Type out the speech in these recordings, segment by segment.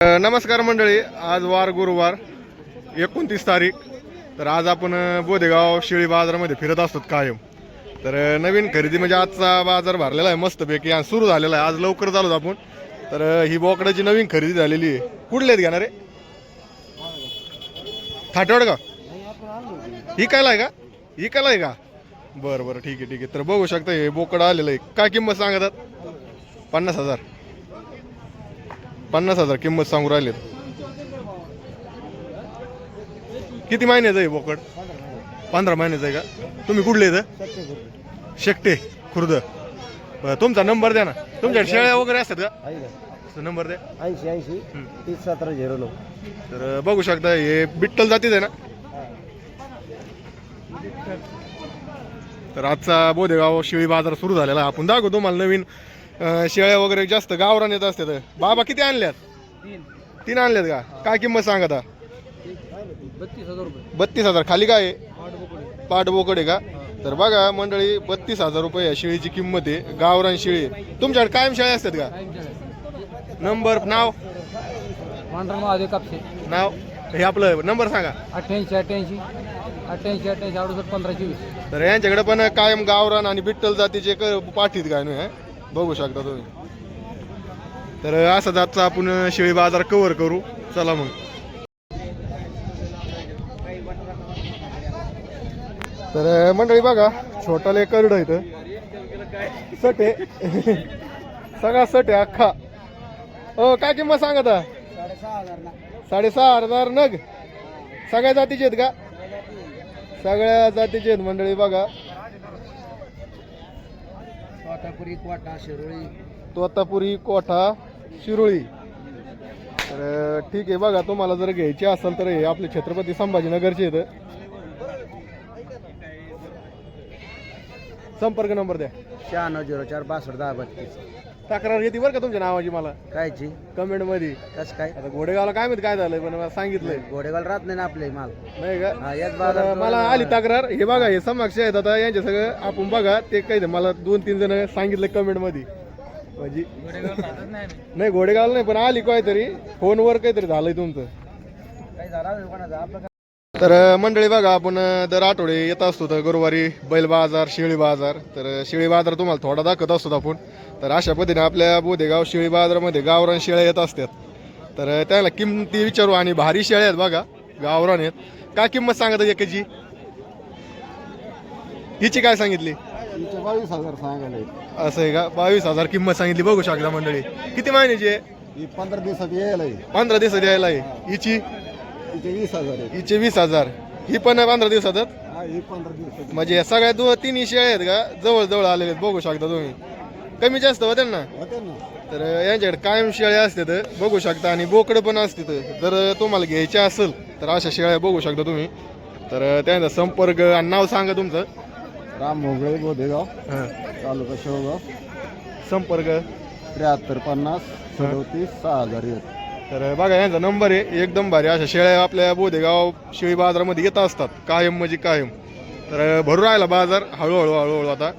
नमस्कार मंडळी. आज वार गुरुवार एकोणतीस तारीख. तर आज आपण बोधेगाव बोदेगाव शेळी बाजारामध्ये फिरत असतो कायम. तर नवीन खरेदी म्हणजे आजचा बाजार भरलेला आहे मस्तपैकी आणि सुरू झालेला आहे. आज लवकर चालूच आपण. तर ही बोकडाची नवीन खरेदी झालेली आहे. कुठले आहेत घेणारे? थाटवड का? इकायला आहे का? ही आहे का? बरं बरं ठीक आहे ठीक आहे. तर बघू शकता हे बोकडं आलेलं आहे. काय किंमत सांगतात? पन्नास हजार. पन्नास हजार किंमत सांगू राहिलेत. किती महिन्याचं आहे बोकड? पंधरा महिन्याचं आहे का? तुम्ही कुठले इथं? शेकटे खुर्द. तुमचा नंबर द्या ना. तुमच्याकडे शेळ्या वगैरे असतात का? नंबर द्या. ऐंशी ऐंशी. तीस सतरा झिरो नऊ. तर बघू शकता हे बिट्टल जातीच आहे ना? तर आजचा बोधेगाव शेळी बाजार सुरू झालेला. आपण दाखवू तुम्हाला नवीन अं, शेळ्या वगैरे जास्त गावरान येत असतात बाबा किती आणल्यात? तीन. तीन आणल्यात का? काय किंमत सांगा आता? बत्तीस हजार रुपये. बत्तीस हजार. खाली काय आहे? आठ बोकडे पाट बोकड आहे का? तर बघा मंडळी बत्तीस हजार रुपये या शेळीची किंमत आहे. गावरान शेळी आहे. तुमच्याकडे कायम शेळ्या असतात का? नंबर नाव? पांढरा महादेव कापसे. नाव? हे आपलं नंबर सांगा. अठ्ठ्याऐंशी अठ्ठ्याऐंशी. अठ्ठ्याऐंशी अठ्ठ्याऐंशी अडुसष्ट पंधरा चोवीस. तर यांच्याकडे पण कायम गावरान आणि बिट्टल जातीचे क- पाठीत काय नाही बघू शकता तुम्ही. तर असा जातचा आपण शेळी बाजार कव्हर करू. चला मग. तर मंडळी बघा छोटाले करड इथं. सटे. सगळा सटे अख्खा. हो काय किंमत सांगत साडेसहा साडेसहा हजार नग. सगळ्या जातीचे आहेत का? सगळ्या जातीचे आहेत मंडळी बघा. वाटापुरी वाटा शिरोळी. तोतापुरी कोठा शिरोळी. तर ठीक आहे बघा तुम्हाला जर घ्यायची असेल तर हे आपले छत्रपती संभाजीनगरचे आहेत. संपर्क नंबर द्या. शहाण्णव झिरो चार बासष्ट दहा बत्तीस. तक्रार येते बरं का तुमच्या नावाची मला? कायची? कमेंटमध्ये कसं काय? आता घोडेगावला काय माहिती काय झालंय पण मला सांगितलंय. घोडेगाल राहत नाही ना आपले माल. नाही का? हा याच तर बाजार मला आली तक्रार. हे बघा हे समक्ष आहेत आता यांचे सगळं आपण बघा. ते काही मला दोन तीन जण सांगितलं कमेंटमध्ये म्हणजे नाही घोडेगाव नाही पण आली काहीतरी. फोनवर काहीतरी झालंय तुमचं. काही झाला कोणाचा? आपलं तर मंडळी बघा आपण दर आठवडे येत असतो तर गुरुवारी बैल बाजार शेळी बाजार. तर शेळी बाजार तुम्हाला थोडा दाखवत असतो आपण. तर अशा पद्धतीने आपल्या बोधेगाव शेळी बाजारामध्ये गावरान शेळ्या येत असतात. तर त्याला किंमती विचारू आणि भारी शेळ्या आहेत बघा गावरान आहेत. काय किंमत सांगत एकाची? हिची काय सांगितली? बावीस हजार सांगायला असं आहे का? बावीस हजार किंमत सांगितली बघू शकता मंडळी. किती महिन्याची आहे? पंधरा दिवसात यायला पंधरा दिवसात यायला आहे. हिची? तिचे वीस हजार आहे हिचे वीस हजार. ही पण पंधरा दिवसातच हा ही पंधरा दिवसात म्हणजे या सगळ्या दो तिन्ही शेळ्या आहेत का? जवळ जवळ आलेले आहेत बघू शकता तुम्ही. कमी जास्त होते ना? होते ना. तर यांच्याकडे कायम शेळ्या असतात बघू शकता. आणि बोकडं पण असतात. जर तुम्हाला घ्यायच्या असेल तर अशा शेळ्या बघू शकता तुम्ही. तर त्यांचा संपर्क आणि नाव सांगा तुमचं. राम मोगळे बोधेगाव हां. तालुका शेवगाव. संपर्क. त्र्याहत्तर पन्नास सदोतीस सहा हजार एक. तर बघा यांचा नंबर आहे एकदम भारी. अशा शेळ्या आपल्या बोधेगाव शेळी बाजारामध्ये येत असतात कायम म्हणजे कायम. तर भरू राहिला बाजार हळूहळू हळूहळू आता.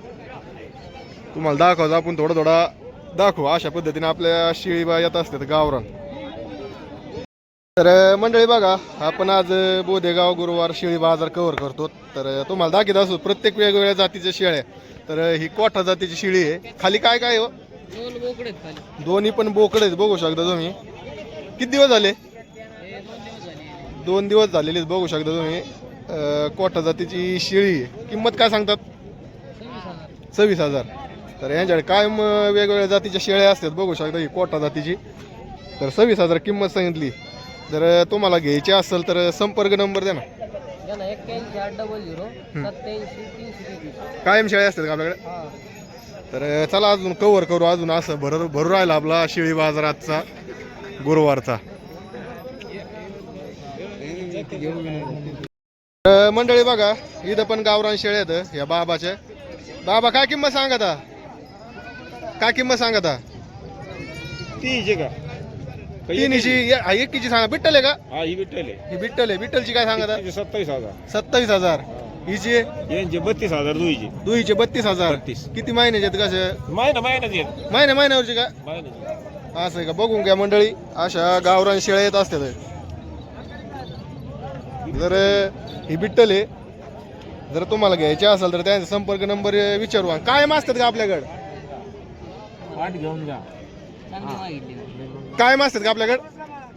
तुम्हाला दाखवतो आपण थोडा थोडा दाखवू. अशा पद्धतीने आपल्या शेळी बा येत असतात गावरान. तर मंडळी बघा आपण आज बोधेगाव गुरुवार शेळी बाजार कव्हर करतो. तर तुम्हाला दाखवत असतो प्रत्येक वेगवेगळ्या जातीच्या शेळ्या. तर ही कोठा जातीची शेळी आहे. खाली काय काय आहे हो? दोन बोकडे खाली. दोन्ही पण बोकडे बघू शकता तुम्ही. किती दिवस झाले? दोन दिवस झालेले आहेत, बघू शकता तुम्ही. कोटा जातीची शेळी. किंमत काय सांगतात? सव्वीस हजार. तर यांच्याकडे कायम वेगवेगळ्या जातीच्या शेळ्या असतात बघू शकता ही कोटा जातीची. तर सव्वीस हजार किंमत सांगितली. जर तुम्हाला घ्यायची असेल तर संपर्क नंबर द्या ना. कायम शेळ्या असतात का आपल्याकडे? हा. तर चला अजून कव्हर करू अजून असं भर भरू राहिला आपला शेळी बाजाराचा गुरुवारचा. मंडळी बघा इथं पण गावरान शेळ्या आहेत या बाबाच्या. बाबा काय किंमत सांगत? काय किंमत सांगत? तीनशे का? तिन्हीची या- हा, एकीची सांगा. बिट्टल आहे का? हा ही विठ्ठल आहे. ही बिट्टल आहे. बिट्टलची काय सांगत? तिचे सत्तावीस हजार. सत्तावीस हजार. हिची? यांचे बत्तीस हजार दुईचे. दुईचे बत्तीस हजार. किती महिन्याचे आहेत कसं? महिना महिन्यात येत महिन्या महिन्यावरची का? महिन्याचे असं आहे का? बघून घ्या मंडळी. अशा गावरान शेळ्या येत असतात. जर ही बिट्टल आहे. जर तुम्हाला घ्यायचे असेल तर त्यांचा संपर्क नंबर विचारू. कायम असतात का आपल्याकडे? आठ घेऊन जा. कायम असतात का आपल्याकडे?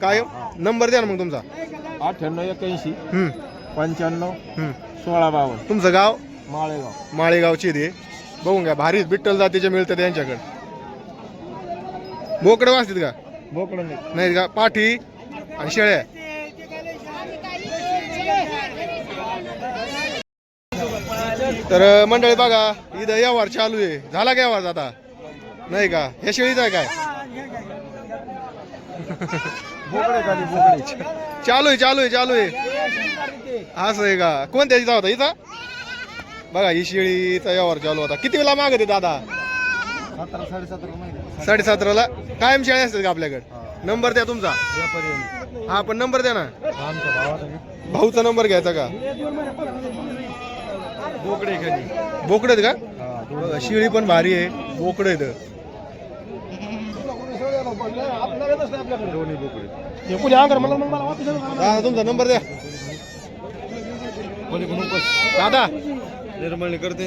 कायम? नंबर द्या ना मग तुमचा. अठ्ठ्याण्णव एक्याऐंशी हम्म, पंच्याण्णव. हम्म. सोळा बावन्न. तुमचं गाव? माळेगाव. माळेगावची दे बघून घ्या. भारी बिट्टल जातीचे मिळतात त्यांच्याकडे बोकडं वाचतात का? बोकडं नाही. का? पाठी आणि शेळ्या. तर मंडळी बघा इथं व्यवहार चालू आहे. झाला का व्यवहार आता? नाही का? हे शेळीचा आहे काय? चालू आहे चालू आहे चालू आहे. असं आहे का? कोणत्या हिचा होता? हिचा बघा ही शेळीचा व्यवहार चालू होता. किती वेळा मागत आहे दादा? सतरा साडेसतरा महिने. साडेसतराला. कायम शेळ्या असतात का आपल्याकडे? नंबर द्या तुमचा. हा पण नंबर द्या ना. भाऊचा नंबर घ्यायचा का? बोकडे बोकडे का? बघा, शिळी पण भारी आहे. बोकडे आहेत. दोन्ही बोकडे. दादा तुमचा नंबर द्या. दादा. निर्मळणी करते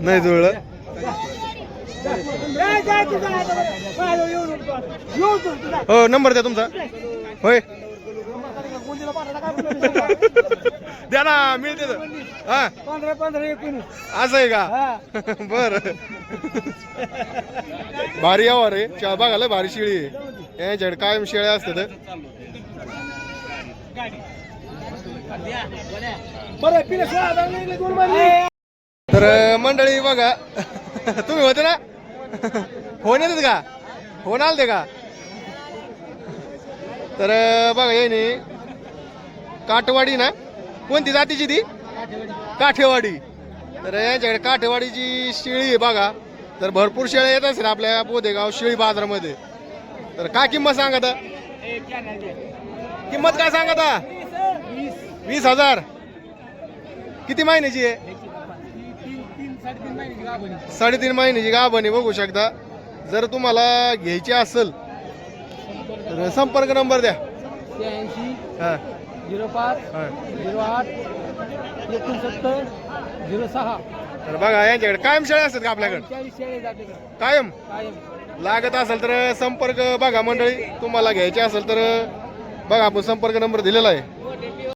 नाही जुळलं. हो नंबर द्या तुमचा. होय. द्या ना मिळते हा. पंधरा पंधरा असं आहे का? बर. भारी यावर रे चा- बघायला भारी शिळी आहे. झड कायम शेळ्या असतात. तर मंडळी बघा. तुम्ही होते ना? फोन येतात का? फोन आलते का? तर बघा येणे काठवाडी ना? कोणती जातीची ती? काठेवाडी. तर यांच्याकडे काठेवाडीची शेळी आहे बघा. तर भरपूर शेळ्या येत असेल आपल्या बोधेगाव शेळी बाजारामध्ये. तर काय किंमत सांगा किंमत काय सांगत वीस हजार. किती महिन्याची आहे? साडेतीन महिन्याची गाभण बघू शकता. जर तुम्हाला घ्यायची असेल तर संपर्क नंबर द्या. हा, झिरो पाच हा. झिरो आठ एकोणसत्तर झिरो सहा. तर बघा यांच्याकडे कायम शेळ्या असतात का आपल्याकडे? चाळीस शेळे जाते कायम. कायम. लागत असेल तर संपर्क बघा मंडळी. तुम्हाला घ्यायचे असेल तर बघा आपण संपर्क नंबर दिलेला आहे.